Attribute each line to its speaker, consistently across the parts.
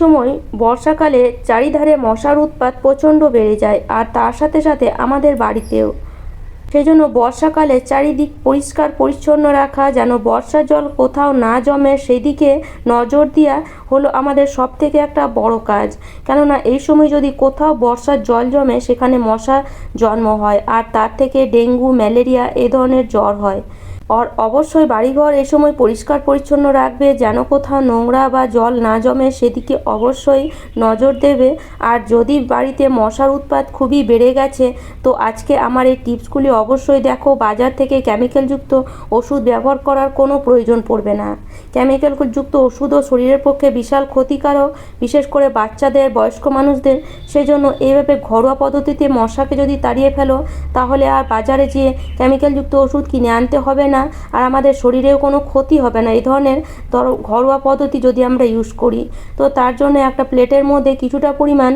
Speaker 1: সময় বর্ষাকালে চারিধারে মশার উৎপাত প্রচণ্ড বেড়ে যায় আর তার সাথে সাথে আমাদের বাড়িতেও। সেই জন্য বর্ষাকালে চারিদিক পরিষ্কার পরিচ্ছন্ন রাখা, যেন বর্ষার জল কোথাও না জমে, সেদিকে নজর দেওয়া হলো আমাদের সব থেকে একটা বড় কাজ। কেননা এই সময় যদি কোথাও বর্ষার জল জমে, সেখানে মশা জন্ম হয় আর তার থেকে ডেঙ্গু, ম্যালেরিয়া এ ধরনের জ্বর হয়। আর অবশ্যই বাড়িঘর এই সময় পরিষ্কার পরিচ্ছন্ন রাখবে, যেন কোথাও নোংরা বা জল না জমে, সেদিকে অবশ্যই নজর দেবে। আর যদি বাড়িতে মশার উৎপাত খুবই বেড়ে গেছে, তো আজকে আমার এই টিপসগুলি অবশ্যই দেখো। বাজার থেকে কেমিক্যালযুক্ত ওষুধ ব্যবহার করার কোনো প্রয়োজন পড়বে না। কেমিক্যালযুক্ত ওষুধও শরীরের পক্ষে বিশাল ক্ষতিকারক, বিশেষ করে বাচ্চাদের, বয়স্ক মানুষদের। সেই জন্য এইভাবে ঘরোয়া পদ্ধতিতে মশাকে যদি তাড়িয়ে ফেলো, তাহলে আর বাজারে যেয়ে কেমিক্যালযুক্ত ওষুধ কিনে আনতে হবে না। আর আমাদের শরীরেও কোনো ক্ষতি হবে না। এই ধরনের ধরো, ঘরোয়া পদ্ধতি যদি আমরা ইউজ করি, তো তার জন্য একটা প্লেটের মধ্যে কিছুটা পরিমাণ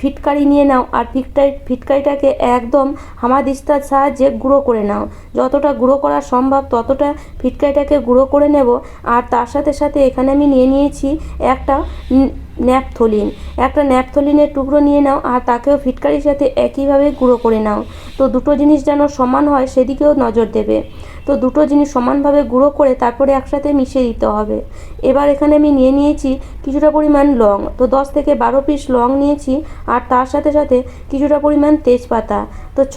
Speaker 1: ফিটকারি নিয়ে নাও, আর ফিটকারি, ফিটকারিটাকে একদম হামাদিস্তার সাহায্যে গুঁড়ো করে নাও। যতটা গুঁড়ো করা সম্ভব, ততটা ফিটকারিটাকে গুঁড়ো করে নেব। আর তার সাথে সাথে এখানে আমি নিয়ে নিয়েছি একটা ন্যাপথলিন। একটা ন্যাপথলিনের টুকরো নিয়ে নাও আর তাকেও ফিটকারির সাথে একইভাবে গুঁড়ো করে নাও। তো দুটো জিনিস যেন সমান হয় সেদিকেও নজর দেবে। তো দুটো জিনিস সমানভাবে গুঁড়ো করে তারপরে একসাথে মিশিয়ে দিতে হবে। এবার এখানে আমি নিয়ে নিয়েছি কিছুটা পরিমাণ লং। তো দশ থেকে বারো পিস লং নিয়েছি আর তার সাথে সাথে কিছুটা পরিমাণ তেজপাতা। তো ছ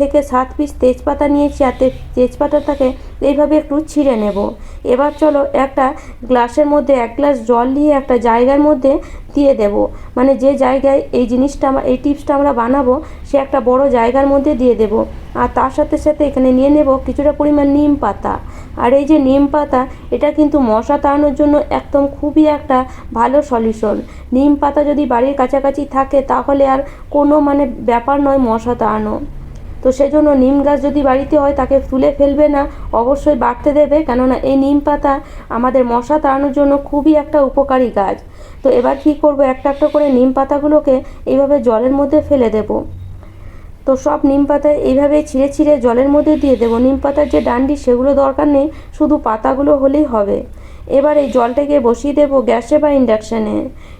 Speaker 1: থেকে সাত পিস তেজপাতা নিয়েছি আর তেজপাতাটাকে এইভাবে একটু ছিঁড়ে নেব। এবার চলো একটা গ্লাসের মধ্যে এক গ্লাস জল নিয়ে একটা জায়গার মধ্যে দিয়ে দেব। মানে যে জায়গায় এই জিনিসটা আমরা এই টিপসটা আমরা বানাবো, সে একটা বড় জায়গার মধ্যে দিয়ে দেব। আর তার সাথে সাথে এখানে নিয়ে নেব কিছুটা পরিমাণ নিম পাতা। আর এই যে নিম পাতা, এটা কিন্তু মশা তাড়ানোর জন্য একদম খুবই একটা ভালো সলিউশন। নিম পাতা যদি বাড়ির কাছাকাছি থাকে, তাহলে আর কোনো মানে ব্যাপার নয় মশা তাড়ানো। তো সেজন্য নিম গাছ যদি বাড়িতে হয় তাকে তুলে ফেলবে না, অবশ্যই বাড়তে দেবে। কেননা এই নিম পাতা আমাদের মশা তাড়ানোর জন্য খুবই একটা উপকারী গাছ। তো এবার কী করব, একটা একটা করে নিম পাতাগুলোকে এইভাবে জলের মধ্যে ফেলে দেবো। তো সব নিম পাতা এইভাবে ছিঁড়ে ছিঁড়ে জলের মধ্যে দিয়ে দেবো। নিম পাতার যে ডান্ডি, সেগুলো দরকার নেই, শুধু পাতাগুলো হলেই হবে। এবার এই জলটাকে বসিয়ে দেব গ্যাসে বা ইন্ডাকশানে।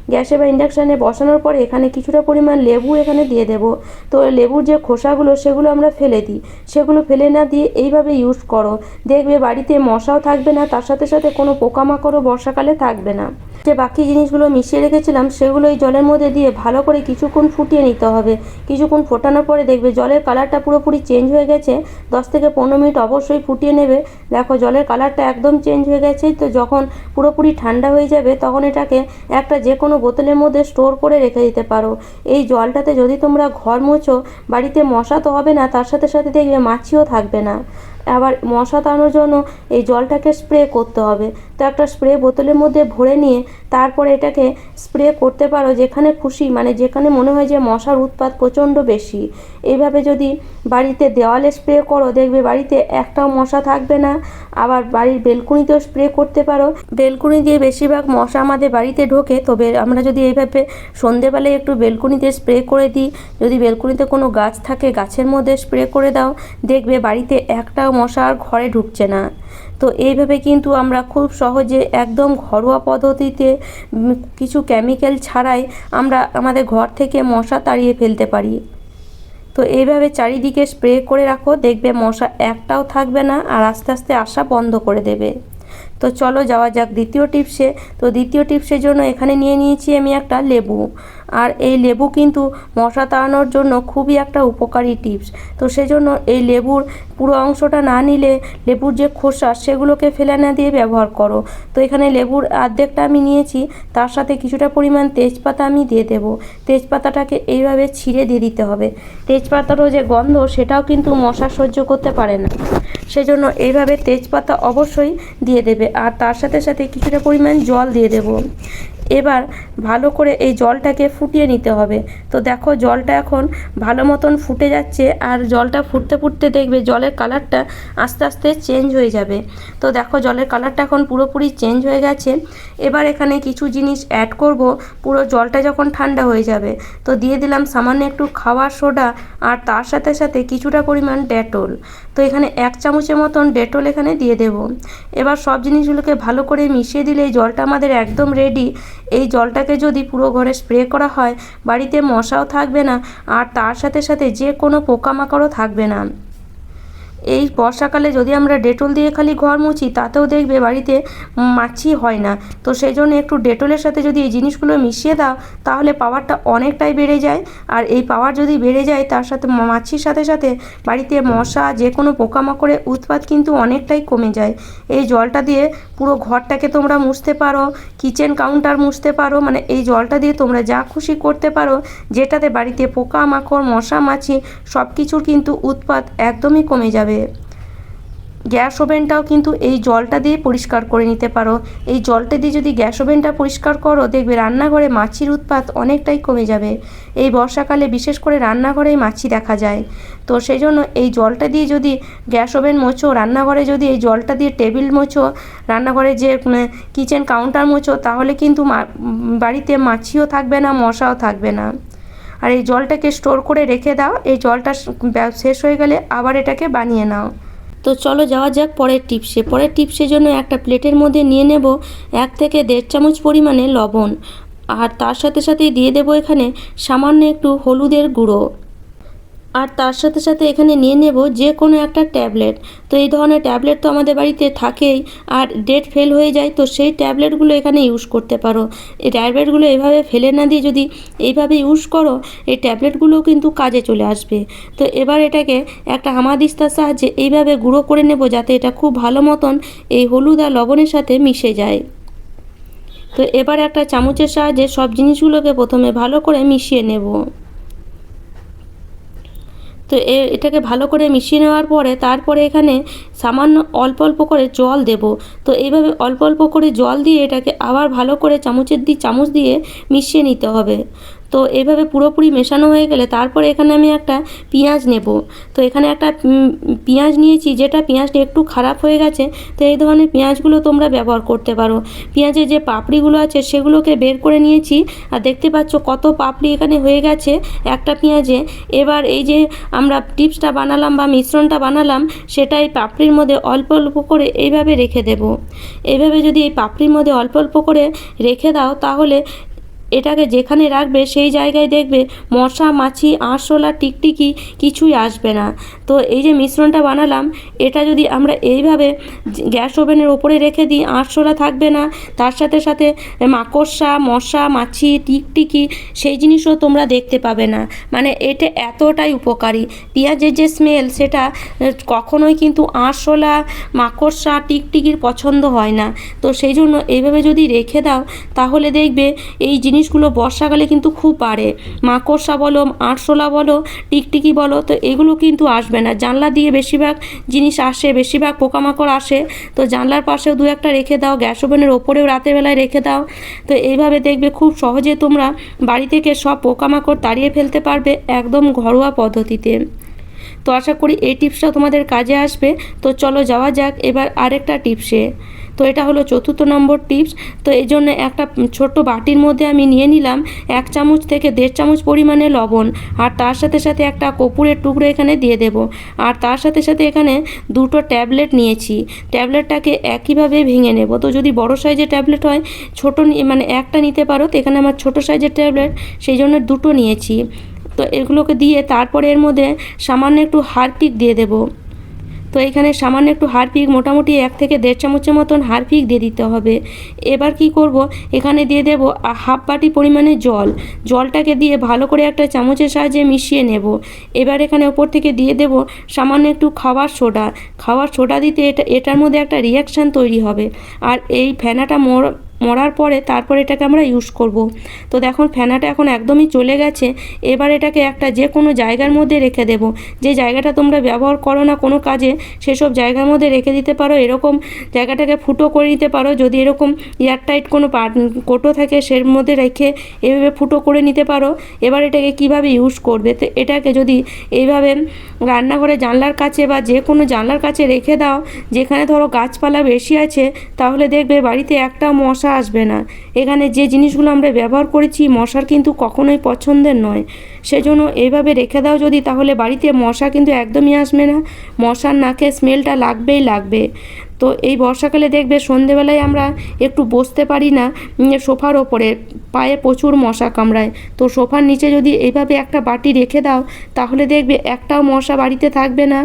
Speaker 1: গ্যাসে বা ইন্ডাকশানে বসানোর পরে এখানে কিছুটা পরিমাণ লেবু এখানে দিয়ে দেব। তো লেবুর যে খোসাগুলো, সেগুলো আমরা ফেলে দিই। সেগুলো ফেলে না দিয়ে এইভাবে ইউজ করো। দেখবে বাড়িতে মশাও থাকবে না, তার সাথে সাথে কোনো পোকামাকড়ও বর্ষাকালে থাকবে না। যে বাকি জিনিসগুলো মিশিয়ে রেখেছিলাম সেগুলো এই জলের মধ্যে দিয়ে ভালো করে কিছুক্ষণ ফুটিয়ে নিতে হবে। কিছুক্ষণ ফোটানোর পরে দেখবে জলের কালারটা পুরোপুরি চেঞ্জ হয়ে গেছে। দশ থেকে পনেরো মিনিট অবশ্যই ফুটিয়ে নেবে। দেখো জলের কালারটা একদম চেঞ্জ হয়ে গেছে, তো যখন পুরোপুরি ঠান্ডা হয়ে যাবে তখন এটাকে একটা যে কোনো বোতলের মধ্যে স্টোর করে রেখে দিতে পারো। এই জলটাতে যদি তোমরা ঘর মোছো, বাড়িতে মশা তো হবে না, তার সাথে সাথে দেখবে মাছিও থাকবে না। আবার মশা তাড়ানোর জন্য এই জলটাকে স্প্রে করতে হবে। তো একটা স্প্রে বোতলের মধ্যে ভরে নিয়ে তারপরে এটাকে স্প্রে করতে পারো যেখানে খুশি মানে যেখানে মনে হয় যে মশার উৎপাত প্রচণ্ড বেশি। এইভাবে যদি বাড়িতে দেওয়ালে স্প্রে করো, দেখবে বাড়িতে একটাও মশা থাকবে না। আবার বাড়ির বেলকুনিতেও স্প্রে করতে পারো। বেলকুনি দিয়ে বেশিরভাগ মশা আমাদের বাড়িতে ঢোকে, তবে আমরা যদি এইভাবে সন্ধেবেলায় একটু বেলকুনিতে স্প্রে করে দিই, যদি বেলকুনিতে কোনো গাছ থাকে, গাছের মধ্যে স্প্রে করে দাও, দেখবে বাড়িতে একটাও মশা আর ঘরে ঢুকছে না। তো এইভাবে কিন্তু আমরা খুব সহজে একদম ঘরোয়া পদ্ধতিতে কিছু কেমিক্যাল ছাড়াই আমরা আমাদের ঘর থেকে মশা তাড়িয়ে ফেলতে পারি। তো এইভাবে চারিদিকে স্প্রে করে রাখো, দেখবে মশা একটাও থাকবে না আর আস্তে আস্তে আসা বন্ধ করে দেবে। তো চলো যাওয়া যাক দ্বিতীয় টিপসে। তো দ্বিতীয় টিপসের জন্য এখানে নিয়ে নিয়েছি আমি একটা লেবু। আর এই লেবু কিন্তু মশা তাড়ানোর জন্য খুবই একটা উপকারী টিপস। তো সেজন্য এই লেবুর পুরো অংশটা না নিলে লেবুর যে খোসা, সেগুলোকে ফেলে না দিয়ে ব্যবহার করো। তো এখানে লেবুর অর্ধেকটা আমি নিয়েছি, তার সাথে কিছুটা পরিমাণ তেজপাতা আমি দিয়ে দেব। তেজপাতাটাকে এইভাবে ছিঁড়ে দিয়ে দিতে হবে। তেজপাতারও যে গন্ধ, সেটাও কিন্তু মশা সহ্য করতে পারে না। সেজন্য এইভাবে তেজপাতা অবশ্যই দিয়ে দেবে। আর তার সাথে সাথে কিছুটা পরিমাণ জল দিয়ে দেব। এবার ভালো করে এই জলটাকে ফুটিয়ে নিতে হবে। তো দেখো জলটা এখন ভালো মতন ফুটে যাচ্ছে আর জলটা ফুটতে ফুটতে দেখবে জলের কালারটা আস্তে আস্তে চেঞ্জ হয়ে যাবে। তো দেখো জলের কালারটা এখন পুরোপুরি চেঞ্জ হয়ে গেছে। এবার এখানে কিছু জিনিস অ্যাড করব। পুরো জলটা যখন ঠান্ডা হয়ে যাবে, তো দিয়ে দিলাম সামান্য একটু খাওয়ার সোডা আর তার সাথে সাথে কিছুটা পরিমাণ ডেটল। তো এখানে এক চামচের মতন ডেটল এখানে দিয়ে দেব। এবার সব জিনিসগুলোকে ভালো করে মিশিয়ে দিলে জলটা আমাদের একদম রেডি এই জলটাকে যদি পুরো ঘরে স্প্রে করা হয়, বাড়িতে মশাও থাকবে না, আর তার সাথে সাথে যে কোনো পোকামাকড়ও থাকবে না। এই বর্ষাকালে যদি আমরা ডেটল দিয়ে খালি ঘর মুছি, তাতেও দেখবে বাড়িতে মাছি হয় না। তো সেই জন্য একটু ডেটলের সাথে যদি এই জিনিসগুলো মিশিয়ে দাও, তাহলে পাওয়ারটা অনেকটাই বেড়ে যায়। আর এই পাওয়ার যদি বেড়ে যায়, তার সাথে মাছির সাথে সাথে বাড়িতে মশা যে কোনো পোকামাকড়ের উৎপাত কিন্তু অনেকটাই কমে যায়। এই জলটা দিয়ে পুরো ঘরটাকে তোমরা মুছতে পারো, কিচেন কাউন্টার মুছতে পারো মানে এই জলটা দিয়ে তোমরা যা খুশি করতে পারো, যেটাতে বাড়িতে পোকামাকড়, মশা, মাছি সব কিছুর কিন্তু উৎপাত একদমই কমে যাবে। গ্যাস ওভেনটাও কিন্তু এই জলটা দিয়ে পরিষ্কার করে নিতে পারো। এই জলটা দিয়ে যদি গ্যাস ওভেনটা পরিষ্কার করো, দেখবে রান্নাঘরে মাছির উৎপাত অনেকটাই কমে যাবে। এই বর্ষাকালে বিশেষ করে রান্নাঘরেই মাছি দেখা যায়। তো সেই জন্য এই জলটা দিয়ে যদি গ্যাস ওভেন মোছো, রান্নাঘরে যদি এই জলটা দিয়ে টেবিল মোছো, রান্নাঘরে যে কিচেন কাউন্টার মোছো, তাহলে কিন্তু বাড়িতে মাছিও থাকবে না, মশাও থাকবে না। আর এই জলটাকে স্টোর করে রেখে দাও। এই জলটা শেষ হয়ে গেলে আবার এটাকে বানিয়ে নাও। তো চলো যাওয়া যাক পরের টিপসে। পরের টিপসের জন্য একটা প্লেটের মধ্যে নিয়ে নেব এক থেকে দেড় চামচ পরিমাণে লবণ। আর তার সাথে সাথেই দিয়ে দেবো এখানে সামান্য একটু হলুদের গুঁড়ো। আর তার সাথে সাথে এখানে নিয়ে নেব যে কোনো একটা ট্যাবলেট। তো এই ধরনের ট্যাবলেট তো আমাদের বাড়িতে থাকেই, আর ডেট ফেল হয়ে যায় তো সেই ট্যাবলেটগুলো এখানে ইউজ করতে পারো। এই ট্যাবলেটগুলো এভাবে ফেলে না দিয়ে যদি এইভাবে ইউজ করো, এই ট্যাবলেটগুলোও কিন্তু কাজে চলে আসবে। তো এবার এটাকে একটা হামাদিস্তার সাহায্যে এইভাবে গুঁড়ো করে নেব যাতে এটা খুব ভালো মতন এই হলুদ আর লবণের সাথে মিশে যায়। তো এবার একটা চামচের সাহায্যে সব জিনিসগুলোকে প্রথমে ভালো করে মিশিয়ে নেব। তো এটাকে ভালো করে মিশিয়ে নেওয়ার পরে তারপরে এখানে সামান্য অল্প অল্প করে জল দেব। তো এইভাবে অল্প অল্প করে জল দিয়ে এটাকে আবার ভালো করে চামচের দিয়ে চামচ দিয়ে মিশিয়ে নিতে হবে। তো এইভাবে পুরোপুরি মেশানো হয়ে গেলে তারপরে এখানে আমি একটা পেঁয়াজ নেব। তো এখানে একটা পেঁয়াজ নিয়েছি যেটা পেঁয়াজটা একটু খারাপ হয়ে গেছে, তো এই ধরনের পেঁয়াজগুলো তোমরা ব্যবহার করতে পারো। পেঁয়াজের যে পাপড়িগুলো আছে সেগুলোকে বের করে নিয়েছি, আর দেখতে পাচ্ছ কত পাপড়ি এখানে হয়ে গেছে একটা পেঁয়াজে। এবার এই যে আমরা টিপসটা বানালাম বা মিশ্রণটা বানালাম, সেটা এই পাপড়ির মধ্যে অল্প অল্প করে এইভাবে রেখে দেব। এইভাবে যদি এই পাপড়ির মধ্যে অল্প অল্প করে রেখে দাও, তাহলে এটাকে যেখানে রাখবে সেই জায়গায় দেখবে মশা, মাছি, আরশোলা, টিকটিকি কিছুই আসবে না। তো এই যে মিশ্রণটা বানালাম, এটা যদি আমরা এইভাবে গ্যাস ওভেনের ওপরে রেখে দিই, আরশোলা থাকবে না। তার সাথে সাথে মাকড়সা, মশা, মাছি, টিকটিকি সেই জিনিসও তোমরা দেখতে পাবে না। মানে এটা এতটাই উপকারী। পেঁয়াজের যে স্মেল সেটা কখনোই কিন্তু আরশোলা, মাকড়সা, টিকটিকির পছন্দ হয় না। তো সেই জন্য এইভাবে যদি রেখে দাও, তাহলে দেখবে এই জিনিসগুলো বর্ষাকালে কিন্তু খুব বাড়ে। মাকড়সা বলো, আরশোলা বলো, টিকটিকি বলো, তো এগুলো কিন্তু আসবে না। জানলা দিয়ে বেশিরভাগ জিনিস আসে, বেশিরভাগ পোকামাকড় আসে। তো জানলার পাশেও দু একটা রেখে দাও, গ্যাস ওভেনের ওপরেও রাতের বেলায় রেখে দাও। তো এইভাবে দেখবে খুব সহজে তোমরা বাড়ি থেকে সব পোকামাকড় তাড়িয়ে ফেলতে পারবে একদম ঘরোয়া পদ্ধতিতে। তো আশা করি এই টিপসটা তোমাদের কাজে আসবে। তো চলো যাওয়া যাক, এবার আরেকটা টিপসে। তো এটা হলো চতুর্থ নম্বর টিপস। তো এই জন্য একটা ছোট্ট বাটির মধ্যে আমি নিয়ে নিলাম এক চামচ থেকে দেড় চামচ পরিমাণে লবণ আর তার সাথে সাথে একটা কপুরের টুকরো এখানে দিয়ে দেব। আর তার সাথে সাথে এখানে দুটো ট্যাবলেট নিয়েছি। ট্যাবলেটটাকে একইভাবে ভেঙে নেব। তো যদি বড় সাইজের ট্যাবলেট হয়, ছোটো মানে একটা নিতে পারো, তো এখানে আমার ছোট সাইজের ট্যাবলেট, সেই জন্য দুটো নিয়েছি। তো এগুলোকে দিয়ে তারপরে এর মধ্যে সামান্য একটু হারপিক দিয়ে দেবো। তো এখানে সামান্য একটু হারপিক, মোটামুটি এক থেকে দেড় চামচের মতন হারপিক দিয়ে দিতে হবে। এবার কি করব? এখানে দিয়ে দেব হাফ বাটি পরিমাণে জল। জলটাকে দিয়ে ভালো করে একটা চামচের সাহায্যে মিশিয়ে নেব। এবার এখানে ওপর থেকে দিয়ে দেব সামান্য একটু খাবার সোডা। খাবার সোডা দিতে এটা, এটার মধ্যে একটা রিয়াকশান তৈরি হবে। আর এই ফেনাটা মোর মরার পরে তারপর এটাকে আমরা ইউজ করব। তো দেখুন, ফেনাটা এখন একদমই চলে গেছে। এবার এটাকে একটা যে কোনো জায়গার মধ্যে রেখে দেব। যে জায়গাটা তোমরা ব্যবহার করো না কোনো কাজে, সেসব জায়গার মধ্যে রেখে দিতে পারো। এরকম জায়গাটাকে ফুটো করে নিতে পারো। যদি এরকম এয়ারটাইট কোনো কোটো থাকে, সের মধ্যে রেখে এভাবে ফুটো করে নিতে পারো। এবার এটাকে কীভাবে ইউজ করবে? তো এটাকে যদি এইভাবে রান্নাঘরে জানলার কাছে বা যে কোনো জানলার কাছে রেখে দাও, যেখানে ধরো গাছপালা বেশি আছে, তাহলে দেখবে বাড়িতে একটা মশা আসবে না। এখানে যে জিনিসগুলো আমরা ব্যবহার করেছি, মশার কিন্তু কখনোই পছন্দের নয়। সেজন্য এইভাবে রেখে দাও যদি, তাহলে বাড়িতে মশা কিন্তু একদমই আসবে না। মশার নাকে স্মেলটা লাগবেই লাগবে। তো এই বর্ষাকালে দেখবে সন্ধেবেলায় আমরা একটু বসতে পারি না সোফার ওপরে, পায়ে প্রচুর মশা কামড়ায়। তো সোফার নিচে যদি এইভাবে একটা বাটি রেখে দাও, তাহলে দেখবে একটাও মশা বাড়িতে থাকবে না।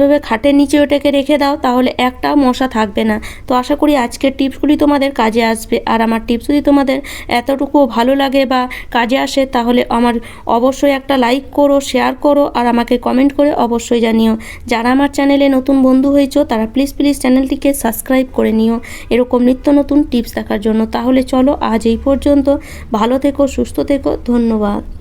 Speaker 1: এভাবে খাটের নিচে ওটাকে রেখে দাও, তাহলে একটাও মশা থাকবে না। তো আশা করি আজকের টিপসগুলি তোমাদের কাজে আসবে। আর আমার টিপস যদি তোমাদের এতটুকুও ভালো লাগে বা কাজে আসে, তাহলে আমার অবশ্যই একটা লাইক করো, শেয়ার করো, আর আমাকে কমেন্ট করে অবশ্যই জানিও। যারা আমার চ্যানেলে নতুন বন্ধু হয়েছো, তারা প্লিজ প্লিজ চ্যানেলটিকে সাবস্ক্রাইব করে নিও। এরকম নিত্য নতুন টিপস দেখার জন্য। তাহলে চলো আজ এই পর্যন্ত। ভালো থেকো, সুস্থ থেকো। ধন্যবাদ।